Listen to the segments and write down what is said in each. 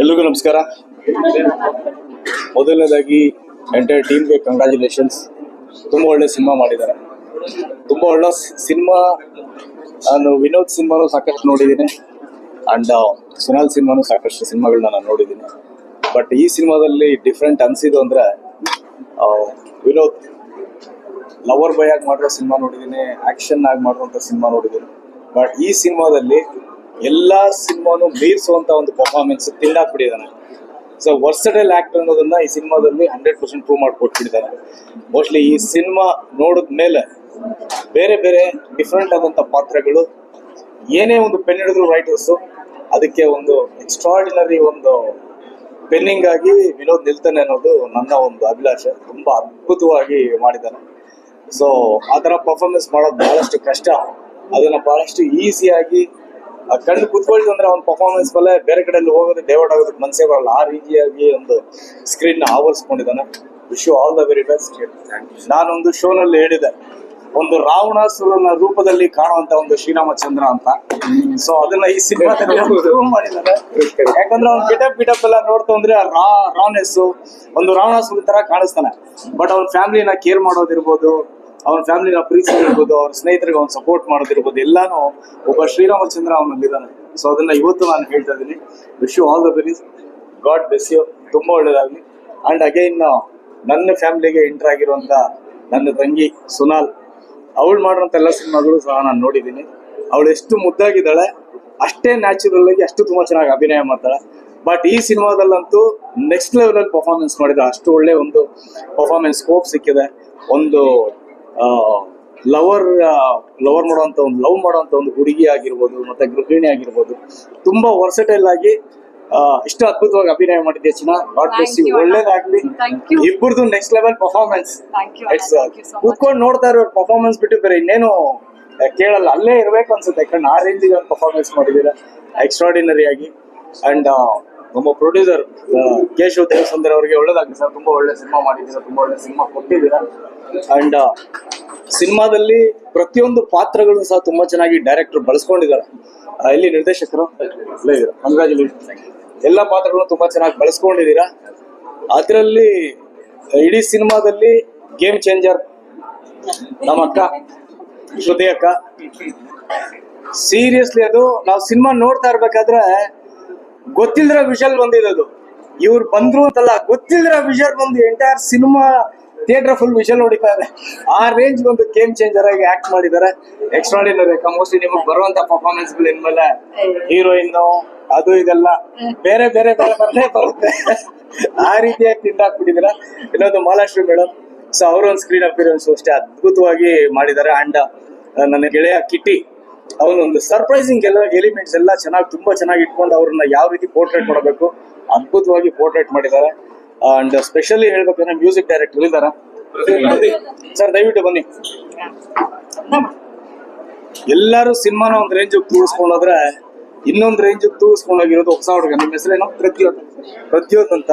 ಎಲ್ರಿಗೂ ನಮಸ್ಕಾರ. ಮೊದಲನೇದಾಗಿ ಎಂಟೈರ್ ಟೀಮ್ಗೆ ಕಂಗ್ರ್ಯಾಚುಲೇಷನ್ಸ್ ತುಂಬ ಒಳ್ಳೆ ಸಿನಿಮಾ ಮಾಡಿದ್ದಾರೆ. ತುಂಬ ಒಳ್ಳೆ ಸಿನಿಮಾ, ನಾನು ವಿನೋದ್ ಸಿನಿಮಾನು ಸಾಕಷ್ಟು ನೋಡಿದ್ದೀನಿ. ಆ್ಯಂಡ್ ಸುನಾಲ್ ಸಿನಿಮಾನು ಸಾಕಷ್ಟು ಸಿನಿಮಾಗಳನ್ನ ನಾನು ನೋಡಿದ್ದೀನಿ. ಬಟ್ ಈ ಸಿನಿಮಾದಲ್ಲಿ ಡಿಫ್ರೆಂಟ್ ಅನಿಸಿದ್ದು ಅಂದರೆ ವಿನೋದ್ ಲವರ್ ಬಾಯ್ ಆಗಿ ಮಾಡಿರೋ ಸಿನಿಮಾ ನೋಡಿದ್ದೀನಿ ಆಕ್ಷನ್ ಆಗಿ ಮಾಡಿರುವಂಥ ಸಿನಿಮಾ ನೋಡಿದ್ದೀನಿ. ಬಟ್ ಈ ಸಿನಿಮಾದಲ್ಲಿ ಎಲ್ಲ ಸಿನಿಮಾನು ಮೀರಿಸುವಂತ ಒಂದು ಪರ್ಫಾರ್ಮೆನ್ಸ್ ತಿಂದಾಕ್ಬಿಟ್ಟಿದ್ದಾನೆ ಸೊ ವರ್ಸಟೈಲ್ ಆಕ್ಟರ್ ಅನ್ನೋದನ್ನ ಈ ಸಿನಿಮಾದಲ್ಲಿ ಹಂಡ್ರೆಡ್ ಪರ್ಸೆಂಟ್ ಪ್ರೂವ್ ಮಾಡಿಕೊಟ್ಬಿಟ್ಟಿದ್ದಾನೆ. ಮೋಸ್ಟ್ಲಿ ಈ ಸಿನಿಮಾ ನೋಡಿದ ಮೇಲೆ ಬೇರೆ ಬೇರೆ ಡಿಫ್ರೆಂಟ್ ಆದಂಥ ಪಾತ್ರಗಳು, ಏನೇ ಒಂದು ಪೆನ್ ಹಿಡಿದ್ರು ರೈಟರ್ಸು ಅದಕ್ಕೆ ಒಂದು ಎಕ್ಸ್ಟ್ರಾರ್ಡಿನರಿ ಒಂದು ಪೆನ್ನಿಂಗ್ ಆಗಿ ವಿನೋದ್ ನಿಲ್ತಾನೆ ಅನ್ನೋದು ನನ್ನ ಒಂದು ಅಭಿಲಾಷೆ. ತುಂಬಾ ಅದ್ಭುತವಾಗಿ ಮಾಡಿದ್ದಾನೆ. ಸೊ ಆ ಥರ ಪರ್ಫಾರ್ಮೆನ್ಸ್ ಮಾಡೋದು ಬಹಳಷ್ಟು ಕಷ್ಟ. ಅದನ್ನ ಬಹಳಷ್ಟು ಈಸಿಯಾಗಿ ಕಣ್ಣು ಕೂತ್ಕೊಳ್ಳಿ ಅಂದ್ರೆ ಅವ್ನ ಪರ್ಫಾರ್ಮೆನ್ಸ್ ಮೇಲೆ ಬೇರೆ ಕಡೆ ಹೋಗೋದು ಡೈವರ್ಟ್ ಆಗೋದಕ್ಕೆ ಮನಸ್ಸೇ ಬರಲ್ಲ. ಆ ರೀತಿಯಾಗಿ ಒಂದು screen ಆವರಿಸ್ಕೊಂಡಿದ್ದಾನೆ. Wish you all the very best ನಾನೊಂದು ಶೋನಲ್ಲಿ ಹೇಳಿದೆ. ಒಂದು ರಾವಣಾಸುರನ ರೂಪದಲ್ಲಿ ಕಾಣುವಂತ ಒಂದು ಶ್ರೀರಾಮಚಂದ್ರ ಅಂತ. ಸೊ ಅದನ್ನ ಈ ಸಿನಿಮಾದಲ್ಲಿ ಮಾಡಿದ್ದಾರೆ ಯಾಕಂದ್ರೆ ಅವ್ನ ಗಿಟಪ್ ಗಿಟಪ್ ಎಲ್ಲ ನೋಡ್ತಾ ಅಂದ್ರೆ ರಾ ರಾನೆಸ್ ಒಂದು ರಾವಣಾಸುರ ತರ ಕಾಣಿಸ್ತಾನೆ. ಬಟ್ ಅವ್ನ ಫ್ಯಾಮಿಲಿನ ಕೇರ್ ಮಾಡೋದಿರ್ಬೋದು. ಅವನ ಫ್ಯಾಮಿಲಿನ ಪ್ರೀತಿಸಿರ್ಬೋದು, ಅವ್ರ ಸ್ನೇಹಿತರಿಗೆ ಅವ್ನ ಸಪೋರ್ಟ್ ಮಾಡೋದಿರ್ಬೋದು ಎಲ್ಲಾನು ಒಬ್ಬ ಶ್ರೀರಾಮಚಂದ್ರ ಅವನಲ್ಲಿದ್ದಾನೆ ಸೊ ಅದನ್ನ ಇವತ್ತು ನಾನು ಹೇಳ್ತಾ ಇದ್ದೀನಿ. ವಿಶ್ ಯು ಆಲ್ ದ ಬೆರೀಸ್ ಗಾಡ್ ಬೆಸ್ ಯು ತುಂಬಾ ಒಳ್ಳೇದಾಗ್ಲಿ. ಅಂಡ್ ಅಗೈನ್ ನನ್ನ ಫ್ಯಾಮಿಲಿಗೆ ಎಂಟರ್ ಆಗಿರುವಂತ ನನ್ನ ತಂಗಿ ಸುನಾಲ್, ಅವಳು ಮಾಡಿರೋಂಥ ಎಲ್ಲ ಸಿನಿಮಾಗಳು ಸಹ ನಾನು ನೋಡಿದ್ದೀನಿ. ಅವಳು ಎಷ್ಟು ಮುದ್ದಾಗಿದ್ದಾಳೆ, ಅಷ್ಟೇ ನ್ಯಾಚುರಲ್ ಆಗಿ ಅಷ್ಟು ತುಂಬಾ ಚೆನ್ನಾಗಿ ಅಭಿನಯ ಮಾಡ್ತಾಳೆ. ಬಟ್ ಈ ಸಿನಿಮಾದಲ್ಲಂತೂ ನೆಕ್ಸ್ಟ್ ಲೆವೆಲ್ ಪರ್ಫಾರ್ಮೆನ್ಸ್ ಮಾಡಿದ ಅಷ್ಟು ಒಳ್ಳೆ ಒಂದು ಪರ್ಫಾರ್ಮೆನ್ಸ್ ಸ್ಕೋಪ್ ಸಿಕ್ಕಿದೆ. ಒಂದು ಲವರ್ ಲವರ್ ಮಾಡುವಂತ ಒಂದು ಲವ್ ಮಾಡುವಂತ ಒಂದು ಹುಡುಗಿ ಆಗಿರ್ಬೋದು ಮತ್ತೆ ಗೃಹಿಣಿ ಆಗಿರ್ಬೋದು ತುಂಬಾ ವರ್ಸಟೈಲ್ ಆಗಿ ಇಷ್ಟು ಅದ್ಭುತವಾಗಿ ಅಭಿನಯ ಮಾಡಿದ್ದೆ ಚಿನ್ನ ಗಾಡ್ ಬ್ಲೆಸ್ ಯು. ಒಳ್ಳೇದಾಗ್ಲಿ. ಇಬ್ಬರದು ನೆಕ್ಸ್ಟ್ ಲೆವೆಲ್ ಪರ್ಫಾರ್ಮೆನ್ಸ್. ಇಟ್ಸ್. ಕೂತ್ಕೊಂಡು ನೋಡ್ತಾ ಇರೋ ಪರ್ಫಾರ್ಮೆನ್ಸ್ ಬಿಟ್ಟು ಬೇರೆ ಇನ್ನೇನು ಕೇಳಲ್ಲ ಅಲ್ಲೇ ಇರ್ಬೇಕು ಅನ್ಸುತ್ತೆ ಯಾಕಂದ್ರೆ ಆ ರೇಂಜಿಗೆ ಒಂದು ಪರ್ಫಾರ್ಮೆನ್ಸ್ ಮಾಡಿದ್ದೀರಾ ಎಕ್ಸ್ಟ್ರಾಡಿನರಿ ಆಗಿ ಅಂಡ್ ನಮ್ಮ ಪ್ರೊಡ್ಯೂಸರ್ ಕೇಶವ್ ದೇವಸುಂದರ್ ಅವರಿಗೆ ಒಳ್ಳೇದಾಗ್ಲಿ ಸರ್. ತುಂಬಾ ಒಳ್ಳೆ ಸಿನಿಮಾ ಮಾಡಿದ್ದೀರಾ, ತುಂಬಾ ಒಳ್ಳೆ ಸಿನಿಮಾ ಕೊಟ್ಟಿದ್ದೀರಾ. ಅಂಡ್ ಸಿನಿಮಾದಲ್ಲಿ ಪ್ರತಿಯೊಂದು ಪಾತ್ರಗಳು ಸಹ ತುಂಬಾ ಚೆನ್ನಾಗಿ ಡೈರೆಕ್ಟರ್ ಬಳಸ್ಕೊಂಡಿದ್ದಾರೆ. ಇಲ್ಲಿ ನಿರ್ದೇಶಕರು ಕಂಗ್ರಾಚುಲೇಷನ್ ಎಲ್ಲ ಪಾತ್ರಗಳನ್ನು ತುಂಬಾ ಚೆನ್ನಾಗಿ ಬಳಸ್ಕೊಂಡಿದ್ದೀರಾ. ಅದರಲ್ಲಿ, ಇಡೀ ಸಿನಿಮಾದಲ್ಲಿ ಗೇಮ್ ಚೇಂಜರ್ ನಮ್ಮ ಅಕ್ಕ, ಶ್ರುತಿ ಅಕ್ಕ. ಸೀರಿಯಸ್ಲಿ ಅದು, ನಾವು ಸಿನಿಮಾ ನೋಡ್ತಾ ಇರ್ಬೇಕಾದ್ರೆ ಗೊತ್ತಿಲ್ದಿರ ವಿಷಲ್ ಬಂದಿರೋದು. ಇವ್ರು ಬಂದ್ರು ಅಂತಲ್ಲ, ಗೊತ್ತಿಲ್ದ್ರ ವಿಷಲ್ ಬಂದು entire cinema theatre full whistle ಇದೆ ಆ ರೇಂಜ್ ಒಂದು ಗೇಮ್ ಚೇಂಜರ್ ಆಗಿ ಆಕ್ಟ್ ಮಾಡಿದ್ದಾರೆ. ಎಕ್ಸ್ಟ್ರಾಡಿನರಿ ಮೋಸ್ಟ್ಲಿ ನಿಮಗೆ ಬರುವಂತ ಪರ್ಫಾರ್ಮೆನ್ಸ್ ಇನ್ಮೇಲೆ ಹೀರೋಯಿನ್ ಅದು ಇದೆಲ್ಲ. ಬೇರೆ ಬೇರೆ ಬೇರೆ ಬರಲೇ ಬರುತ್ತೆ. ಆ ರೀತಿಯಾಗಿ ತಿಂದಾಕ್ಬಿಟ್ಟಿದ್ದೀರ ಇನ್ನೊಂದು ಮಾಲಾಶ್ರೀ ಮೇಡಮ್ ಸೊ ಅವ್ರ ಒಂದು ಸ್ಕ್ರೀನ್ ಅಪಿಯರೆನ್ಸ್ ಅಷ್ಟೇ ಅದ್ಭುತವಾಗಿ ಮಾಡಿದ್ದಾರೆ. ಅಂಡ್ ನನ್ನ ಗೆಳೆಯ ಕಿಟ್ಟಿ. ಅವನೊಂದು ಸರ್ಪ್ರೈಸಿಂಗ್ ಎಲ್ಲ ಎಲಿಮೆಂಟ್ಸ್ ಎಲ್ಲ ಚೆನ್ನಾಗಿ ತುಂಬಾ ಚೆನ್ನಾಗಿ ಇಟ್ಕೊಂಡು ಅವ್ರನ್ನ ಯಾವ ರೀತಿ ಪೋರ್ಟ್ರೇಟ್ ಮಾಡಬೇಕು, ಅದ್ಭುತವಾಗಿ ಪೋರ್ಟ್ರೇಟ್ ಮಾಡಿದ್ದಾರೆ. ಅಂಡ್ ಸ್ಪೆಷಲಿ ಹೇಳ್ಬೇಕಂದ್ರೆ ಮ್ಯೂಸಿಕ್ ಡೈರೆಕ್ಟರ್ ಇದ್ದಾರ. ಸರ್ ದಯವಿಟ್ಟು ಬನ್ನಿ. ಎಲ್ಲರೂ ಸಿನಿಮಾನ ಒಂದು ರೇಂಜ್ ತೂಗಿಸ್ಕೊಂಡೋದ್ರೆ ಇನ್ನೊಂದು ರೇಂಜ್ ತೂಗಿಸ್ಕೊಂಡೋಗಿರೋದು ಹೊಸ ಹುಡುಗ. ನಿಮ್ಮ ಹೆಸರೇನು ಪ್ರದ್ಯೋತ್. ಪ್ರದ್ಯೋತ್ ಅಂತ.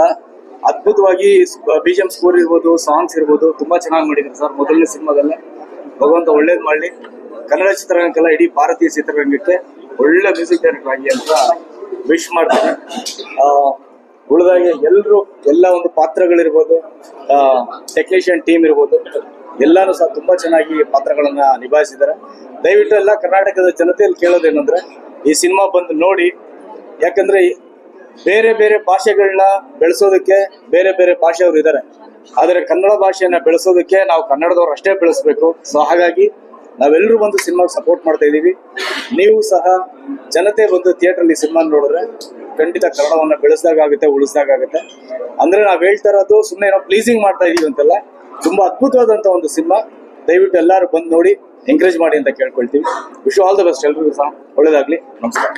ಅದ್ಭುತವಾಗಿ ಬಿ ಜಿ ಎಂ ಸ್ಕೋರ್ ಇರ್ಬೋದು ಸಾಂಗ್ಸ್ ಇರ್ಬೋದು, ತುಂಬಾ ಚೆನ್ನಾಗಿ ಮಾಡಿದ್ದಾರೆ ಸರ್ ಮೊದಲನೇ ಸಿನಿಮಾದಲ್ಲೇ. ಭಗವಂತ ಒಳ್ಳೇದ್ ಮಾಡ್ಲಿ. ಕನ್ನಡ ಚಿತ್ರರಂಗಕ್ಕೆಲ್ಲ ಇಡೀ ಭಾರತೀಯ ಚಿತ್ರರಂಗಕ್ಕೆ ಒಳ್ಳೆ ಮ್ಯೂಸಿಕ್ ಡೈರೆಕ್ಟರ್ ಆಗಿ ಅಂತ ವಿಶ್ ಮಾಡ್ತೀನಿ. ಆ, ಉಳಿದಾಗೆ ಎಲ್ಲರೂ ಎಲ್ಲ ಒಂದು ಪಾತ್ರಗಳಿರ್ಬೋದು ಟೆಕ್ನಿಷಿಯನ್ ಟೀಮ್ ಇರ್ಬೋದು ಎಲ್ಲಾನು ಸಹ ತುಂಬಾ ಚೆನ್ನಾಗಿ ಪಾತ್ರಗಳನ್ನ ನಿಭಾಯಿಸಿದ್ದಾರೆ. ದಯವಿಟ್ಟು ಎಲ್ಲ ಕರ್ನಾಟಕದ ಜನತೆಯಲ್ಲಿ ಕೇಳೋದೇನಂದ್ರೆ ಈ ಸಿನಿಮಾ ಬಂದು ನೋಡಿ ಯಾಕಂದ್ರೆ ಬೇರೆ ಬೇರೆ ಭಾಷೆಗಳನ್ನ ಬೆಳೆಸೋದಕ್ಕೆ ಬೇರೆ ಬೇರೆ ಭಾಷೆಯವರು ಇದ್ದಾರೆ. ಆದರೆ ಕನ್ನಡ ಭಾಷೆಯನ್ನ ಬೆಳೆಸೋದಕ್ಕೆ ನಾವು ಕನ್ನಡದವ್ರು ಅಷ್ಟೇ ಬೆಳೆಸಬೇಕು. ಸೊ ಹಾಗಾಗಿ ನಾವೆಲ್ಲರೂ ಬಂದು ಸಿನಿಮಾಗೆ ಸಪೋರ್ಟ್ ಮಾಡ್ತಾ ಇದ್ದೀವಿ. ನೀವು ಸಹ ಜನತೆ ಬಂದು ಥಿಯೇಟ್ರಲ್ಲಿ ಸಿನಿಮಾ ನೋಡಿದ್ರೆ ಖಂಡಿತ ಕನ್ನಡವನ್ನು ಬೆಳೆಸ್ದಾಗುತ್ತೆ ಉಳಿಸ್ದಾಗುತ್ತೆ ಅಂದ್ರೆ ನಾವು ಹೇಳ್ತಾ ಇರೋದು ಸುಮ್ಮನೆ ಏನೋ ಪ್ಲೀಸಿಂಗ್ ಮಾಡ್ತಾ ಇದೀವಿ ಅಂತಲ್ಲ, ತುಂಬಾ ಅದ್ಭುತವಾದಂತ ಒಂದು ಸಿನಿಮಾ ದಯವಿಟ್ಟು ಎಲ್ಲರೂ ಬಂದು ನೋಡಿ ಎಂಕರೇಜ್ ಮಾಡಿ ಅಂತ ಕೇಳ್ಕೊಳ್ತೀವಿ. ವಿಶ್ ಆಲ್ ದ ಬೆಸ್ಟ್ ಎಲ್ರಿಗೂ ಸಹ ಒಳ್ಳೇದಾಗ್ಲಿ. ನಮಸ್ಕಾರ.